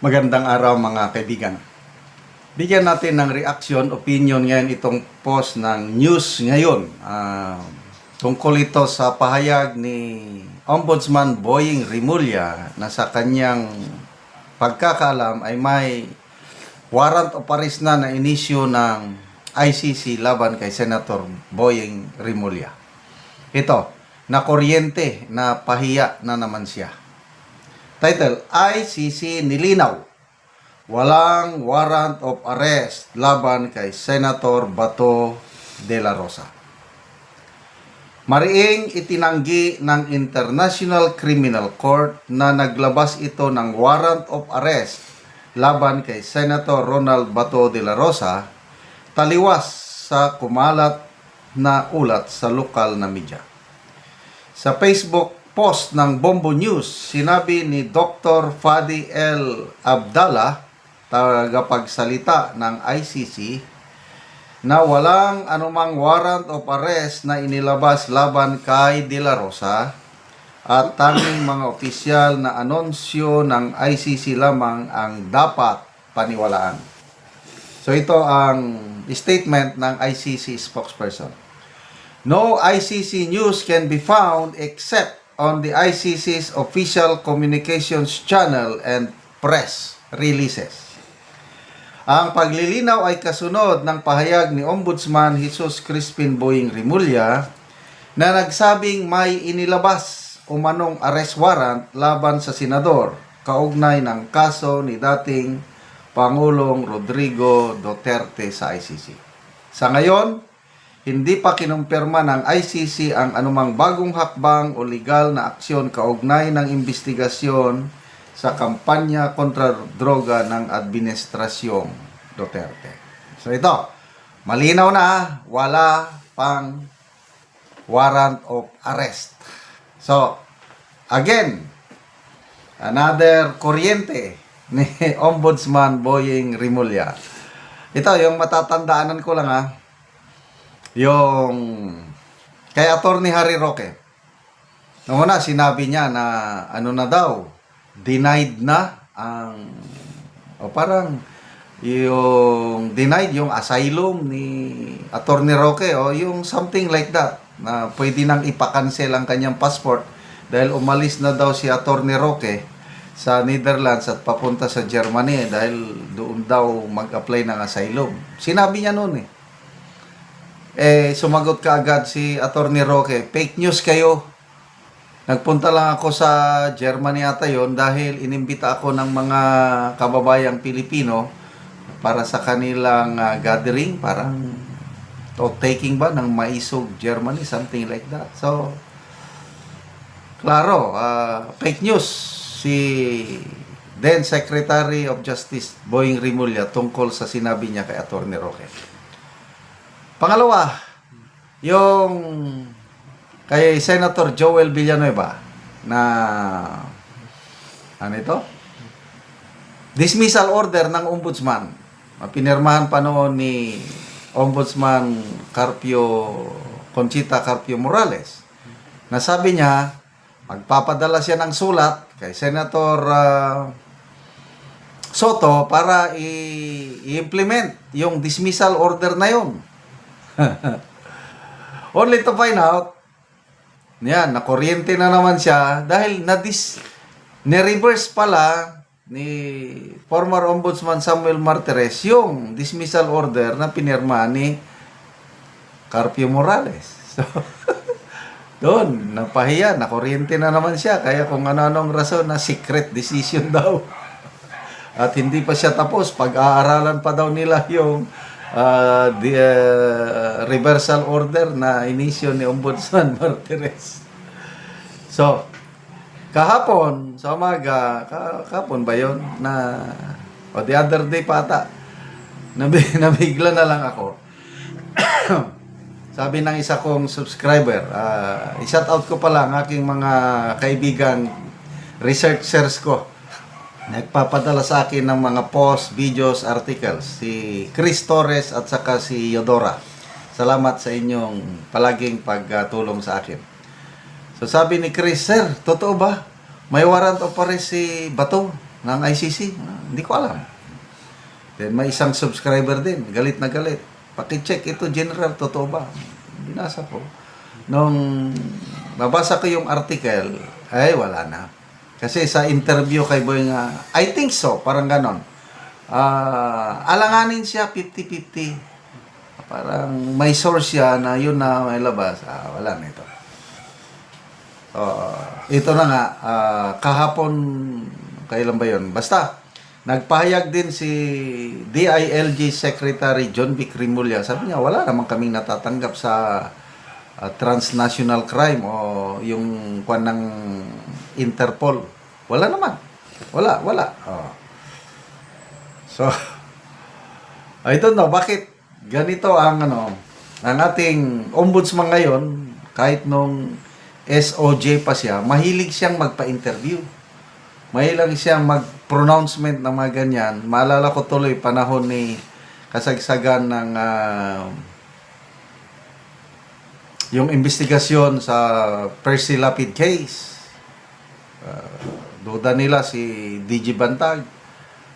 Magandang araw mga kaibigan. Bigyan natin ng reaction, opinion ngayon itong post ng news ngayon. Ah, tungkol ito sa pahayag ni Ombudsman Boying Rimulya na sa kanyang pagkakaalam ay may warrant of arrest na na inisyo ng ICC laban kay Senator Boying Rimulya. Ito, na kuryente na pahiya na naman siya. Title, ICC nilinaw. Walang warrant of arrest laban kay Senator Bato de la Rosa. Mariing itinanggi ng International Criminal Court na naglabas ito ng warrant of arrest laban kay Senator Ronald Bato de la Rosa taliwas sa kumalat na ulat sa lokal na media. Sa Facebook post ng Bombo News, sinabi ni Dr. Fadi L. Abdallah, tagapagsalita ng ICC, na walang anumang warrant of arrest na inilabas laban kay De La Rosa at tanging mga opisyal na anunsyo ng ICC lamang ang dapat paniwalaan. So ito ang statement ng ICC spokesperson. No ICC news can be found except on the ICC's official communications channel and press releases. Ang paglilinaw ay kasunod ng pahayag ni Ombudsman Jesus Crispin Boying Rimulya na nagsabing may inilabas umanong arrest warrant laban sa senador kaugnay ng kaso ni dating Pangulong Rodrigo Duterte sa ICC. Sa ngayon, hindi pa kinumpirma ng ICC ang anumang bagong hakbang o legal na aksyon kaugnay ng investigasyon sa kampanya kontra droga ng Administrasyong Duterte. So ito, malinaw na, wala pang warrant of arrest. So, again, another kuryente ni Ombudsman Boying Rimulya. Ito, yung matatandaanan ko lang ha, yung kay Attorney Harry Roque. Noong una, sinabi niya na ano na daw, denied na ang o parang yung denied yung asylum ni Attorney Roque o yung something like that na pwede nang ipakansel ang kanyang passport dahil umalis na daw si Attorney Roque sa Netherlands at papunta sa Germany dahil doon daw mag-apply ng asylum. Sinabi niya noon eh eh, sumagot ka agad si Attorney Roque, fake news kayo. Nagpunta lang ako sa Germany ata yon dahil inimbita ako ng mga kababayang Pilipino para sa kanilang ah, gathering, parang o taking ba ng Maisog, Germany, something like that. So, klaro, ah, fake news si then Secretary of Justice Boying Rimulya tungkol sa sinabi niya kay Attorney Roque. Pangalawa, yung kay Senator Joel Villanueva na ano ito? Dismissal order ng ombudsman. Pinirmahan pa noon ni Ombudsman Carpio Conchita Carpio Morales. Na sabi niya, magpapadala siya ng sulat kay Senator ah, Soto para i-implement yung dismissal order na yon. Only to find out, yan, nakuryente na naman siya dahil na-dis, ni-reverse pala ni former Ombudsman Samuel Martires yung dismissal order na pinirma ni Carpio Morales. So, doon, napahiya, nakuryente na naman siya. Kaya kung ano-anong rason na secret decision daw. At hindi pa siya tapos, pag-aaralan pa daw nila yung uh, the, uh, reversal order na inisyo ni Ombudsman Martires. So, kahapon, sa umaga, ka- kahapon ba yun? Na, o the other day pata, nabi, nabigla na lang ako. Sabi ng isa kong subscriber, uh, i-shout out ko pala ang aking mga kaibigan researchers ko. Nagpapadala sa akin ng mga post, videos, articles. Si Chris Torres at saka si Yodora. Salamat sa inyong palaging pagtulong sa akin. So sabi ni Chris, Sir, totoo ba? May warrant of arrest si Bato ng ICC. Hindi ko alam. Then may isang subscriber din, galit na galit. Paki-check ito, General, totoo ba? Binasa ko. Nung nabasa ko yung article, ay wala na. Kasi sa interview kay Boy nga, I think so, parang ganon. Ah, alanganin siya 50-50. Parang may source siya na yun na may labas. Ah, wala na ito. So, ito na nga, ah, kahapon, kailan ba yun? Basta, nagpahayag din si DILG Secretary John B. Crimulya. Sabi niya, wala naman kaming natatanggap sa ah, transnational crime o yung kwan ng Interpol. Wala naman. Wala, wala. Oh. So, I don't know, bakit ganito ang ano, ang ating ombudsman ngayon, kahit nung SOJ pa siya, mahilig siyang magpa-interview. Mahilig siyang mag-pronouncement ng mga ganyan. Maalala ko tuloy panahon ni kasagsagan ng ah, yung investigasyon sa Percy Lapid case. Ah, duda nila si DG Bantag.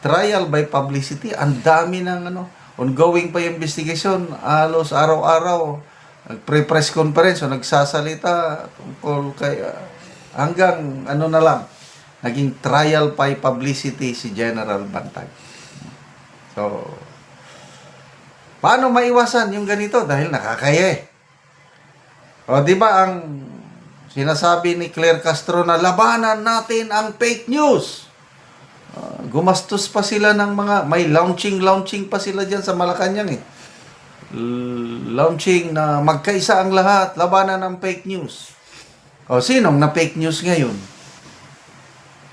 Trial by publicity. Ang dami ng ano, ongoing pa yung investigation. Alos araw-araw. Nagpre-press conference o nagsasalita tungkol kay ah, hanggang ano na lang naging trial by publicity si General Bantag. So, paano maiwasan yung ganito? Dahil nakakaya eh. O, di ba ang sinasabi ni Claire Castro na labanan natin ang fake news? Ah, gumastos pa sila ng mga, may launching-launching pa sila dyan sa Malacanang eh. L- launching na magkaisa ang lahat, labanan ng fake news. O, sinong na fake news ngayon?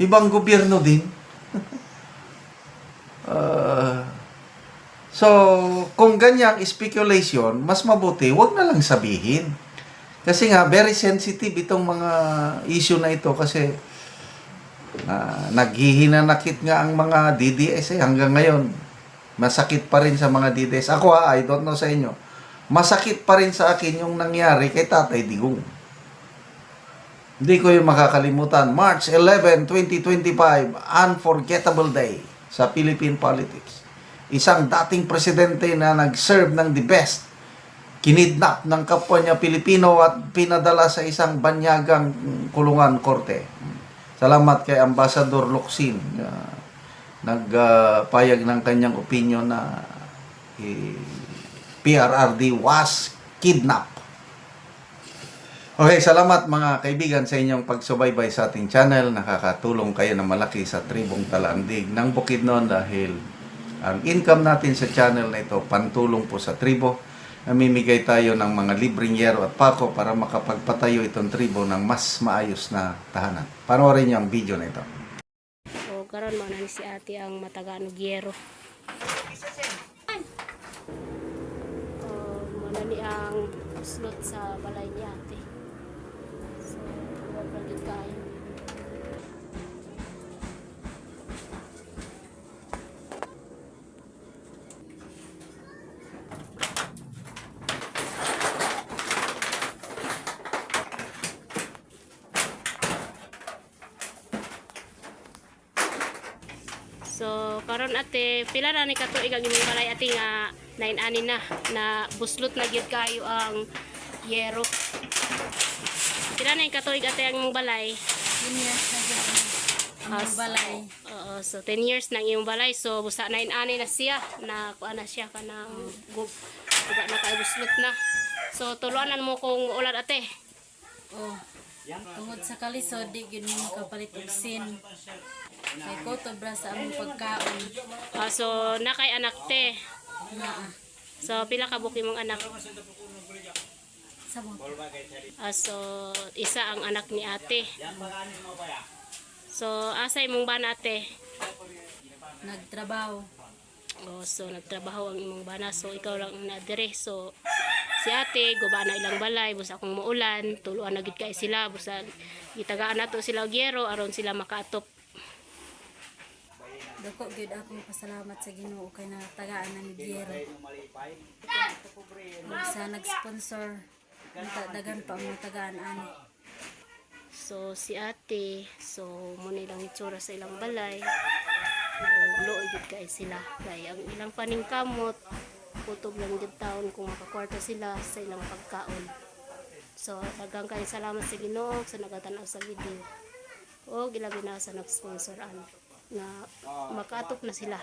Ibang gobyerno din. Ah, so, kung ganyang speculation, mas mabuti, wag na lang sabihin. Kasi nga, very sensitive itong mga issue na ito kasi uh, naghihinanakit nga ang mga DDS eh, hanggang ngayon. Masakit pa rin sa mga DDS. Ako ha, I don't know sa inyo. Masakit pa rin sa akin yung nangyari kay Tatay Digong. Hindi ko yung makakalimutan. March 11, 2025, unforgettable day sa Philippine politics. Isang dating presidente na nag-serve ng the best kinidnap ng kapwa niya Pilipino at pinadala sa isang banyagang kulungan korte. Salamat kay Ambassador Locsin na nagpayag ng kanyang opinion na eh, PRRD was kidnapped. Okay, salamat mga kaibigan sa inyong pagsubaybay sa ating channel. Nakakatulong kayo na malaki sa tribong talandig ng Bukidnon dahil ang income natin sa channel na ito pantulong po sa tribo namimigay tayo ng mga libreng yero at pako para makapagpatayo itong tribo ng mas maayos na tahanan. Panoorin niyo ang video na ito. So, karon mo na si ate ang matagaan og yero. Oh, mo ang slot sa balay ni ate. So, wag pa gid kayo. So, karon ate, pila na ni katuig ang imong balay ate nga nine ani na na buslot na gyud kayo ang yero. Pila na yung katuig ate ang balay? 10 years na Ah, ang balay. Oo, so 10 years nang imong balay. So busa nine ani na siya na kuan na siya kanang gub guba na kay buslot na. So tuluanan mo kung ulan ate. Oh. Tungod sa kalisod, di gid mo kapalit og sin. Kay ko to bra sa among pagkaon. Ah, so na kay anak te. Naa. So pila ka buki mong anak? Sabon. Ah, so, isa ang anak ni ate. So, asay mong bana ate? Nagtrabaho. Oh, so, nagtrabaho ang imong bana. So, ikaw lang ang nadire. So, si ate, guba na ilang balay. Busa kung muulan, tuluan na gid kay sila. Busa, gitagaan na to sila og yero aron sila makaatop. Dako gyud ako pasalamat sa Ginoo kay natagaan na. Ug sa nag-sponsor dagan pa ang natagaan ani. So, si ate, so, muna ilang itsura sa ilang balay. o luoy gid kay sila kay ang ilang paningkamot kutob lang gid taon kung makakwarta sila sa ilang pagkaon so daghang kay salamat sa Ginoo sa nagatanaw sa video o gilabi na sa nag-sponsor an nga makaatop na sila